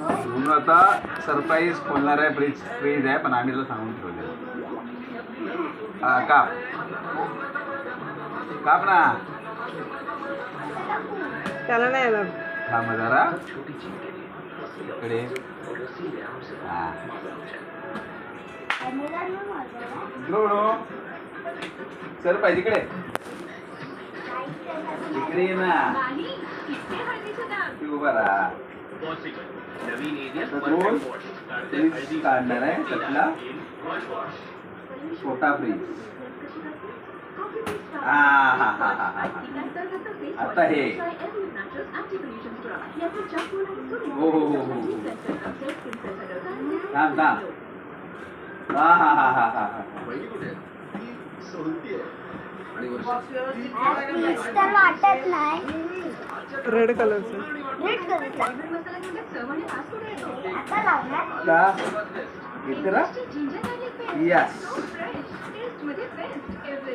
म्हणून आता सरप्राईज खोलणार आहे फ्रीज फ्रीज आहे पण आम्ही तुला सांगून ठेवले काप काप ना त्याला नाही थांब जरा. इकडे. हा. इकडं सरप्राईज इकडे. इकडे ना. उभा राहा. काढणार आहे. त्यातला छोटा फ्रीज हा हा हा हा हा आता हे हो हो हो हो थांब थांब हा हा हा हा हा हा तर वाटत नाही. रेड कलरचं का इकडं यस